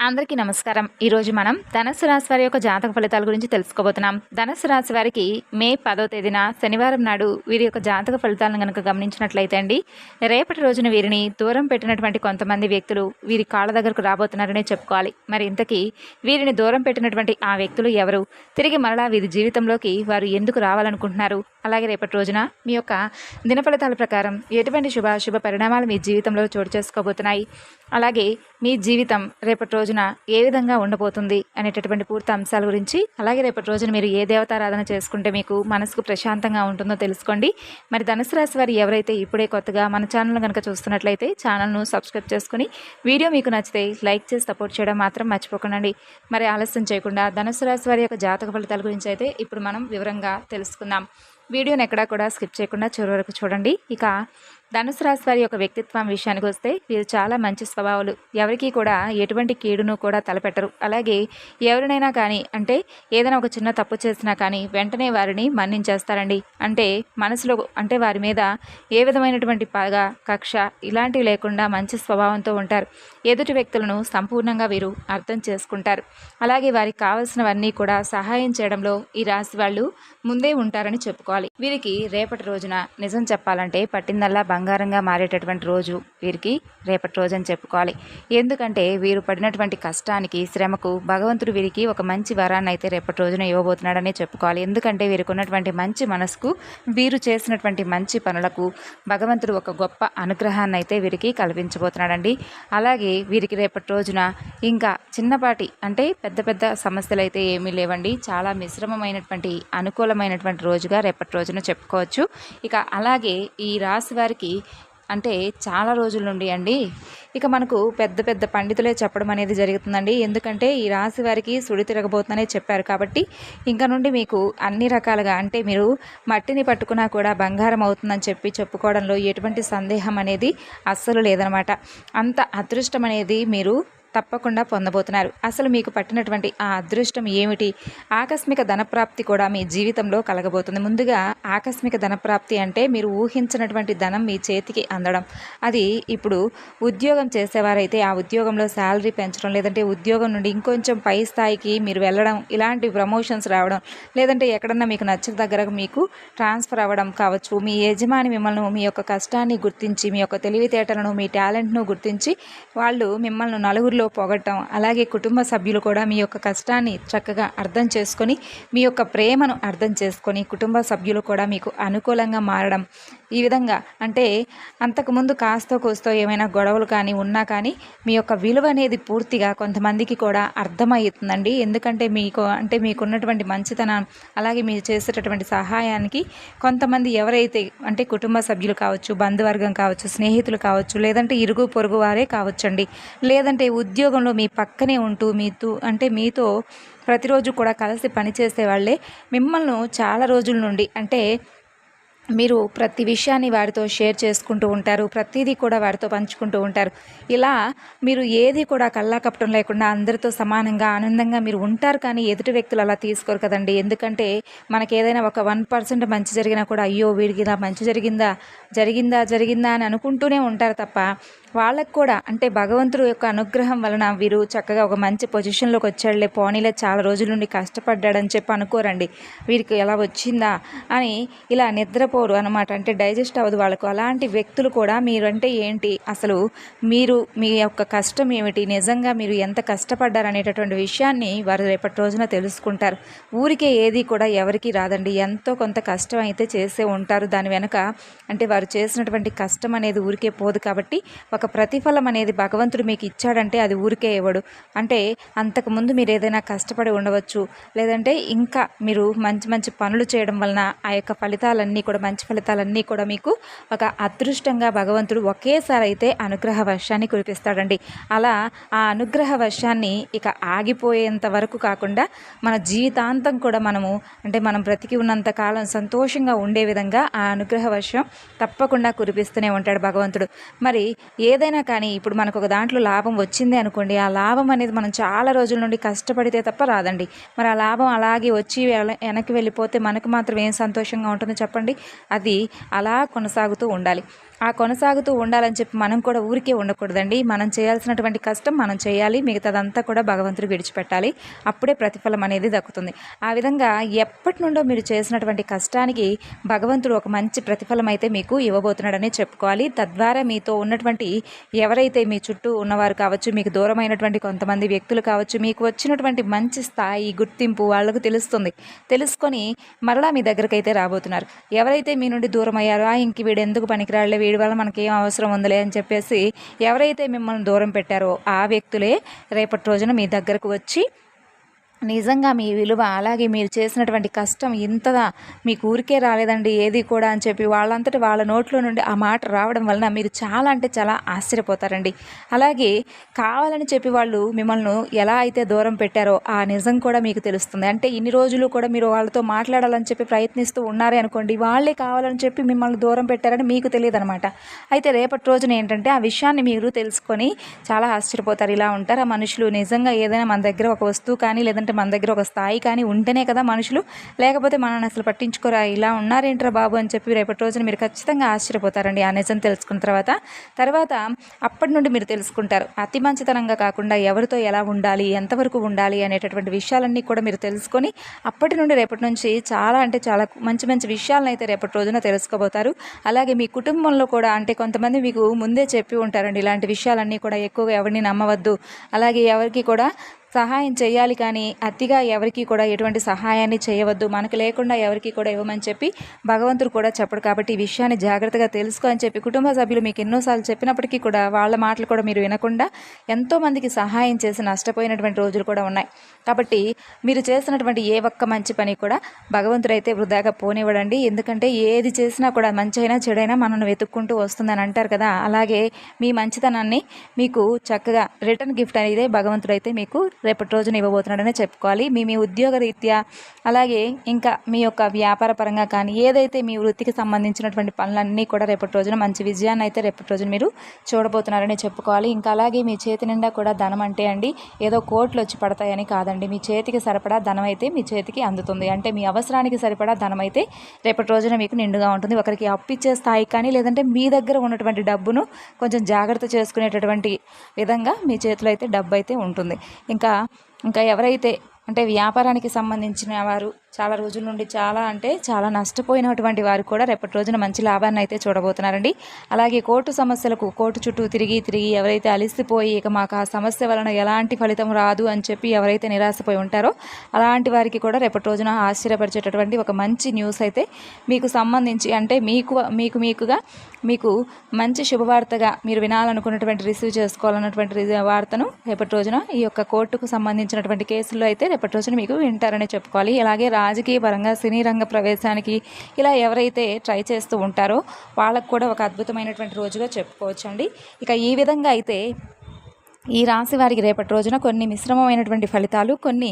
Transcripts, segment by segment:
అందరికీ నమస్కారం. ఈరోజు మనం ధనస్సు రాశి వారి యొక్క జాతక ఫలితాల గురించి తెలుసుకోబోతున్నాం. ధనస్సు రాశి వారికి మే పదో తేదీన శనివారం నాడు వీరి యొక్క జాతక ఫలితాలను కనుక గమనించినట్లయితే అండి రేపటి రోజున వీరిని దూరం పెట్టినటువంటి కొంతమంది వ్యక్తులు వీరి కాళ్ళ దగ్గరకు రాబోతున్నారనే చెప్పుకోవాలి. మరి ఇంతకీ వీరిని దూరం పెట్టినటువంటి ఆ వ్యక్తులు ఎవరు? తిరిగి మరలా వీరి జీవితంలోకి వారు ఎందుకు రావాలనుకుంటున్నారు? అలాగే రేపటి రోజున మీ యొక్క దిన ఫలితాల ప్రకారం ఎటువంటి శుభాశుభ పరిణామాలు మీ జీవితంలో చోటు చేసుకోబోతున్నాయి? అలాగే మీ జీవితం రేపటి రోజున ఏ విధంగా ఉండబోతుంది అనేటటువంటి పూర్తి అంశాల గురించి అలాగే రేపటి రోజున మీరు ఏ దేవతారాధన చేసుకుంటే మీకు మనసుకు ప్రశాంతంగా ఉంటుందో తెలుసుకోండి. మరి ధనుసు రాశి వారు ఎవరైతే ఇప్పుడే కొత్తగా మన ఛానల్ కనుక చూస్తున్నట్లయితే ఛానల్ను సబ్స్క్రైబ్ చేసుకుని వీడియో మీకు నచ్చితే లైక్ చేసి సపోర్ట్ చేయడం మాత్రం మర్చిపోకండి మరి ఆలస్యం చేయకుండా ధనుసు రాశి వారి యొక్క జాతక ఫలితాల గురించి అయితే ఇప్పుడు మనం వివరంగా తెలుసుకుందాం. వీడియోని ఎక్కడా కూడా స్కిప్ చేయకుండా చివరి వరకు చూడండి. ఇక ధనుసు రాశి వారి యొక్క వ్యక్తిత్వం విషయానికి వస్తే వీరు చాలా మంచి స్వభావాలు. ఎవరికి కూడా ఎటువంటి కీడును కూడా తలపెట్టరు. అలాగే ఎవరినైనా కానీ అంటే ఏదైనా ఒక చిన్న తప్పు చేసినా కానీ వెంటనే వారిని మన్నించేస్తారండి. అంటే మనసులో అంటే వారి మీద ఏ విధమైనటువంటి పగ కక్ష ఇలాంటివి లేకుండా మంచి స్వభావంతో ఉంటారు. ఎదుటి వ్యక్తులను సంపూర్ణంగా వీరు అర్థం చేసుకుంటారు. అలాగే వారికి కావలసినవన్నీ కూడా సహాయం చేయడంలో ఈ రాశి వాళ్ళు ముందే ఉంటారని చెప్పుకోవాలి. వీరికి రేపటి రోజున నిజం చెప్పాలంటే పట్టిందల్లా బంగారంగా మారేటటువంటి రోజు వీరికి రేపటి రోజు అని చెప్పుకోవాలి. ఎందుకంటే వీరు పడినటువంటి కష్టానికి శ్రమకు భగవంతుడు వీరికి ఒక మంచి వరాన్ని అయితే రేపటి రోజున ఇవ్వబోతున్నాడని చెప్పుకోవాలి. ఎందుకంటే వీరికి ఉన్నటువంటి మంచి మనసుకు వీరు చేసినటువంటి మంచి పనులకు భగవంతుడు ఒక గొప్ప అనుగ్రహాన్ని అయితే వీరికి కల్పించబోతున్నాడండి అలాగే వీరికి రేపటి రోజున ఇంకా చిన్నపాటి అంటే పెద్ద పెద్ద సమస్యలు అయితే ఏమీ లేవండి. చాలా మిశ్రమమైనటువంటి అనుకూలమైనటువంటి రోజుగా రేపటి రోజున చెప్పుకోవచ్చు. ఇక అలాగే ఈ రాశి వారికి అంటే చాలా రోజుల నుండి అండి. ఇక మనకు పెద్ద పెద్ద పండితులే చెప్పడం అనేది జరుగుతుందండి. ఎందుకంటే ఈ రాశి వారికి సుడి తిరగబోతుందనే చెప్పారు కాబట్టి ఇంకా నుండి మీకు అన్ని రకాలుగా అంటే మీరు మట్టిని పట్టుకున్నా కూడా బంగారం అవుతుందని చెప్పి చెప్పుకోవడంలో ఎటువంటి సందేహం అనేది అస్సలు లేదనమాట. అంత అదృష్టం అనేది మీరు తప్పకుండా పొందబోతున్నారు. అసలు మీకు పట్టినటువంటి ఆ అదృష్టం ఏమిటి? ఆకస్మిక ధనప్రాప్తి కూడా మీ జీవితంలో కలగబోతుంది. ముందుగా ఆకస్మిక ధనప్రాప్తి అంటే మీరు ఊహించినటువంటి ధనం మీ చేతికి అందడం. అది ఇప్పుడు ఉద్యోగం చేసేవారైతే ఆ ఉద్యోగంలో శాలరీ పెంచడం లేదంటే ఉద్యోగం నుండి ఇంకొంచెం పై స్థాయికి మీరు వెళ్ళడం ఇలాంటి ప్రమోషన్స్ రావడం లేదంటే ఎక్కడన్నా మీకు నచ్చిన దగ్గర మీకు ట్రాన్స్ఫర్ అవ్వడం కావచ్చు మీ యజమాని మిమ్మల్ని మీ యొక్క కష్టాన్ని గుర్తించి మీ యొక్క తెలివితేటలను మీ టాలెంట్ను గుర్తించి వాళ్ళు మిమ్మల్ని నలుగురిలో ఇంట్లో పొగట్టం అలాగే కుటుంబ సభ్యులు కూడా మీ యొక్క కష్టాన్ని చక్కగా అర్థం చేసుకొని మీ యొక్క ప్రేమను అర్థం చేసుకొని కుటుంబ సభ్యులు కూడా మీకు అనుకూలంగా మారడం ఈ విధంగా. అంటే అంతకుముందు కాస్తో కోస్తో ఏమైనా గొడవలు కానీ ఉన్నా కానీ మీ యొక్క విలువ అనేది పూర్తిగా కొంతమందికి కూడా అర్థమవుతుందండి ఎందుకంటే మీకు అంటే మీకున్నటువంటి మంచితనం అలాగే మీరు చేసేటటువంటి సహాయానికి కొంతమంది ఎవరైతే అంటే కుటుంబ సభ్యులు కావచ్చు బంధువర్గం కావచ్చు స్నేహితులు కావచ్చు లేదంటే ఇరుగు పొరుగు వారే కావచ్చండి. లేదంటే ఉద్యోగంలో మీ పక్కనే ఉంటూ మీతో అంటే మీతో ప్రతిరోజు కూడా కలిసి పనిచేసే వాళ్ళే మిమ్మల్ని చాలా రోజుల నుండి అంటే మీరు ప్రతి విషయాన్ని వారితో షేర్ చేసుకుంటూ ఉంటారు ప్రతిదీ కూడా వారితో పంచుకుంటూ ఉంటారు. ఇలా మీరు ఏది కూడా కళ్ళాకప్పటం లేకుండా అందరితో సమానంగా ఆనందంగా మీరు ఉంటారు కానీ ఎదుటి వ్యక్తులు అలా తీసుకోరు కదండి. ఎందుకంటే మనకి ఏదైనా ఒక వన్ పర్సెంట్ మంచి జరిగినా కూడా అయ్యో వీడికి ఇలా మంచి జరిగిందా జరిగిందా జరిగిందా అని అనుకుంటూనే ఉంటారు తప్ప వాళ్ళకు కూడా అంటే భగవంతుడు యొక్క అనుగ్రహం వలన వీరు చక్కగా ఒక మంచి పొజిషన్లోకి వచ్చాడులే పోనీలే చాలా రోజుల నుండి కష్టపడ్డాడని చెప్పి అనుకోరండి. వీరికి ఎలా వచ్చిందా అని ఇలా నిద్ర పోరు అనమాట అంటే డైజెస్ట్ అవ్వదు వాళ్ళకు. అలాంటి వ్యక్తులు కూడా మీరు అంటే ఏంటి? అసలు మీరు మీ యొక్క కష్టం ఏమిటి? నిజంగా మీరు ఎంత కష్టపడ్డారనేటటువంటి విషయాన్ని వారు రేపటి రోజున తెలుసుకుంటారు. ఊరికే ఏది కూడా ఎవరికి రాదండి. ఎంతో కొంత కష్టం అయితే చేసే ఉంటారు. దాని వెనుక అంటే వారు చేసినటువంటి కష్టం అనేది ఊరికే పోదు కాబట్టి ఒక ఒక ప్రతిఫలం అనేది భగవంతుడు మీకు ఇచ్చాడంటే అది ఊరికే ఇవ్వడు. అంటే అంతకుముందు మీరు ఏదైనా కష్టపడి ఉండవచ్చు. లేదంటే ఇంకా మీరు మంచి మంచి పనులు చేయడం వలన ఆ యొక్క ఫలితాలన్నీ కూడా మంచి ఫలితాలన్నీ కూడా మీకు ఒక అదృష్టంగా భగవంతుడు ఒకేసారి అయితే అనుగ్రహ వర్షాన్ని కురిపిస్తాడండి. అలా ఆ అనుగ్రహ వర్షాన్ని ఇక ఆగిపోయేంత వరకు కాకుండా మన జీవితాంతం కూడా మనము అంటే మనం బ్రతికి ఉన్నంత కాలం సంతోషంగా ఉండే విధంగా ఆ అనుగ్రహ వర్షం తప్పకుండా కురిపిస్తూనే ఉంటాడు భగవంతుడు. మరి ఏదైనా కానీ ఇప్పుడు మనకు ఒక దాంట్లో లాభం వచ్చింది అనుకోండి ఆ లాభం అనేది మనం చాలా రోజుల నుండి కష్టపడితే తప్ప రాదండి. మరి ఆ లాభం అలాగే వచ్చి వెనక్కి వెళ్ళిపోతే మనకు మాత్రం ఏం సంతోషంగా ఉంటుందో చెప్పండి. అది అలా కొనసాగుతూ ఉండాలి. ఆ కొనసాగుతూ ఉండాలని చెప్పి మనం కూడా ఊరికే ఉండకూడదండి. మనం చేయాల్సినటువంటి కష్టం మనం చేయాలి. మిగతాదంతా కూడా భగవంతుడు విడిచిపెట్టాలి. అప్పుడే ప్రతిఫలం అనేది దక్కుతుంది. ఆ విధంగా ఎప్పటి నుండో మీరు చేసినటువంటి కష్టానికి భగవంతుడు ఒక మంచి ప్రతిఫలం అయితే మీకు ఇవ్వబోతున్నాడని చెప్పుకోవాలి. తద్వారా మీతో ఉన్నటువంటి ఎవరైతే మీ చుట్టూ ఉన్నవారు కావచ్చు మీకు దూరమైనటువంటి కొంతమంది వ్యక్తులు కావచ్చు మీకు వచ్చినటువంటి మంచి స్థాయి గుర్తింపు వాళ్ళకు తెలుస్తుంది. తెలుసుకొని మరలా మీ దగ్గరకైతే రాబోతున్నారు. ఎవరైతే మీ నుండి దూరం అయ్యారో ఆ ఇంక వీడు ఎందుకు పనికిరాలే వీడి వల్ల మనకి ఏం అవసరం ఉందిలే అని చెప్పేసి ఎవరైతే మిమ్మల్ని దూరం పెట్టారో ఆ వ్యక్తులే రేపటి రోజున మీ దగ్గరకు వచ్చి నిజంగా మీ విలువ అలాగే మీరు చేసినటువంటి కష్టం ఇంతదా మీకు ఊరికే రాలేదండి ఏది కూడా అని చెప్పి వాళ్ళంతటి వాళ్ళ నోట్లో నుండి ఆ మాట రావడం వలన మీరు చాలా అంటే చాలా ఆశ్చర్యపోతారండి. అలాగే కావాలని చెప్పి వాళ్ళు మిమ్మల్ని ఎలా అయితే దూరం పెట్టారో ఆ నిజం కూడా మీకు తెలుస్తుంది. అంటే ఇన్ని రోజులు కూడా మీరు వాళ్ళతో మాట్లాడాలని చెప్పి ప్రయత్నిస్తూ ఉన్నారే అనుకోండి వాళ్ళే కావాలని చెప్పి మిమ్మల్ని దూరం పెట్టారని మీకు తెలియదు అనమాట అయితే రేపటి రోజున ఏంటంటే ఆ విషయాన్ని మీరు తెలుసుకొని చాలా ఆశ్చర్యపోతారు. ఇలా ఉంటారు ఆ మనుషులు. నిజంగా ఏదైనా మన దగ్గర ఒక వస్తువు కానీ లేదంటే మన దగ్గర ఒక స్థాయి కానీ ఉంటేనే కదా మనుషులు. లేకపోతే మనల్ని అసలు పట్టించుకోరా ఇలా ఉన్నారేంట్రా బాబు అని చెప్పి రేపటి రోజున మీరు ఖచ్చితంగా ఆశ్చర్యపోతారండి ఆ నిజం తెలుసుకున్న తర్వాత. తర్వాత అప్పటి నుండి మీరు తెలుసుకుంటారు. అతి మంచితనంగా కాకుండా ఎవరితో ఎలా ఉండాలి ఎంతవరకు ఉండాలి అనేటటువంటి విషయాలన్నీ కూడా మీరు తెలుసుకొని అప్పటి నుండి రేపటి నుంచి చాలా అంటే చాలా మంచి మంచి విషయాలను అయితే రేపటి రోజున తెలుసుకోబోతారు. అలాగే మీ కుటుంబంలో కూడా అంటే కొంతమంది మీకు ముందే చెప్పి ఉంటారండి ఇలాంటి విషయాలన్నీ కూడా ఎక్కువగా ఎవరిని నమ్మవద్దు. అలాగే ఎవరికి కూడా సహాయం చేయాలి కానీ అతిగా ఎవరికి కూడా ఎటువంటి సహాయాన్ని చేయవద్దు. మనకు లేకుండా ఎవరికి కూడా ఇవ్వమని చెప్పి భగవంతుడు కూడా చెప్పడు. కాబట్టి ఈ విషయాన్ని జాగ్రత్తగా తెలుసుకో అని చెప్పి కుటుంబ సభ్యులు మీకు ఎన్నోసార్లు చెప్పినప్పటికీ కూడా వాళ్ళ మాటలు కూడా మీరు వినకుండా ఎంతోమందికి సహాయం చేసి నష్టపోయినటువంటి రోజులు కూడా ఉన్నాయి. కాబట్టి మీరు చేసినటువంటి ఏ ఒక్క మంచి పని కూడా భగవంతుడు అయితే వృధాగా పోనివ్వడండి. ఎందుకంటే ఏది చేసినా కూడా మంచి అయినా చెడైనా మనల్ని వెతుక్కుంటూ వస్తుందని అంటారు కదా. అలాగే మీ మంచితనాన్ని మీకు చక్కగా రిటర్న్ గిఫ్ట్ అనేది భగవంతుడు అయితే మీకు రేపటి రోజున ఇవ్వబోతున్నాడనే చెప్పుకోవాలి. మీ మీ ఉద్యోగ రీత్యా అలాగే ఇంకా మీ యొక్క వ్యాపార పరంగా కానీ ఏదైతే మీ వృత్తికి సంబంధించినటువంటి పనులన్నీ కూడా రేపటి రోజున మంచి విజయాన్ని అయితే రేపటి రోజున మీరు చూడబోతున్నారని చెప్పుకోవాలి. ఇంకా అలాగే మీ చేతి నిండా కూడా ధనం అంటే అండి ఏదో కోట్లు వచ్చి పడతాయని కాదండి. మీ చేతికి సరిపడా ధనం అయితే మీ చేతికి అందుతుంది. అంటే మీ అవసరానికి సరిపడా ధనం అయితే రేపటి రోజున మీకు నిండుగా ఉంటుంది. ఒకరికి అప్పిచ్చే స్థాయి కానీ లేదంటే మీ దగ్గర ఉన్నటువంటి డబ్బును కొంచెం జాగ్రత్త చేసుకునేటటువంటి విధంగా మీ చేతిలో అయితే డబ్బు అయితే ఉంటుంది. ఇంకా ఇంకా ఎవరైతే అంటే వ్యాపారానికి సంబంధించిన వారు చాలా రోజుల నుండి చాలా అంటే చాలా నష్టపోయినటువంటి వారు కూడా రేపటి రోజున మంచి లాభాన్ని అయితే చూడబోతున్నారండి. అలాగే కోర్టు సమస్యలకు కోర్టు చుట్టూ తిరిగి తిరిగి ఎవరైతే అలిసిపోయి ఇక మాకు ఆ సమస్య వలన ఎలాంటి ఫలితం రాదు అని చెప్పి ఎవరైతే నిరాశపోయి ఉంటారో అలాంటి వారికి కూడా రేపటి రోజున ఆశ్చర్యపరిచేటటువంటి ఒక మంచి న్యూస్ అయితే మీకు సంబంధించి అంటే మీకు మీకు మీకుగా మీకు మంచి శుభవార్తగా మీరు వినాలనుకున్నటువంటి రిసీవ్ చేసుకోవాలన్నటువంటి వార్తను రేపటి రోజున ఈ యొక్క కోర్టుకు సంబంధించినటువంటి కేసుల్లో అయితే రేపటి రోజున మీకు వింటారని చెప్పుకోవాలి. అలాగే రాజకీయ పరంగా సినీ రంగ ప్రవేశానికి ఇలా ఎవరైతే ట్రై చేస్తూ ఉంటారో వాళ్ళకు కూడా ఒక అద్భుతమైనటువంటి రోజుగా చెప్పుకోవచ్చు అండి ఇక ఈ విధంగా అయితే ఈ రాశి వారికి రేపటి రోజున కొన్ని మిశ్రమమైనటువంటి ఫలితాలు కొన్ని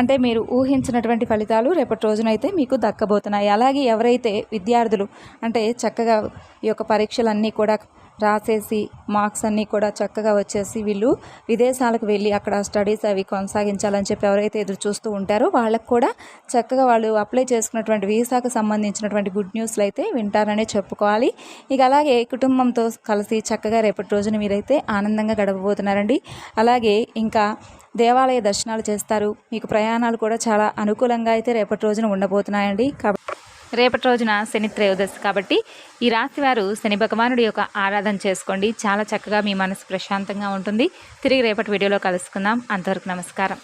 అంటే మీరు ఊహించినటువంటి ఫలితాలు రేపటి రోజున అయితే మీకు దక్కబోతున్నాయి. అలాగే ఎవరైతే విద్యార్థులు అంటే చక్కగా ఈ యొక్క పరీక్షలన్నీ కూడా రాసేసి మార్క్స్ అన్నీ కూడా చక్కగా వచ్చేసి వీళ్ళు విదేశాలకు వెళ్ళి అక్కడ స్టడీస్ అవి కొనసాగించాలని చెప్పి ఎవరైతే ఎదురు చూస్తూ ఉంటారో వాళ్ళకు కూడా చక్కగా వాళ్ళు అప్లై చేసుకున్నటువంటి వీసాకు సంబంధించినటువంటి గుడ్ న్యూస్లు అయితే వింటారనే చెప్పుకోవాలి. ఇక అలాగే కుటుంబంతో కలిసి చక్కగా రేపటి రోజున మీరైతే ఆనందంగా గడపబోతున్నారండి అలాగే ఇంకా దేవాలయ దర్శనాలు చేస్తారు. మీకు ప్రయాణాలు కూడా చాలా అనుకూలంగా అయితే రేపటి రోజున ఉండబోతున్నాయండి. కాబట్టి రేపటి రోజున శని త్రయోదశి కాబట్టి ఈ రాశి వారు శని భగవానుడి యొక్క ఆరాధన చేసుకోండి. చాలా చక్కగా మీ మనసు ప్రశాంతంగా ఉంటుంది. తిరిగి రేపటి వీడియోలో కలుసుకుందాం. అంతవరకు నమస్కారం.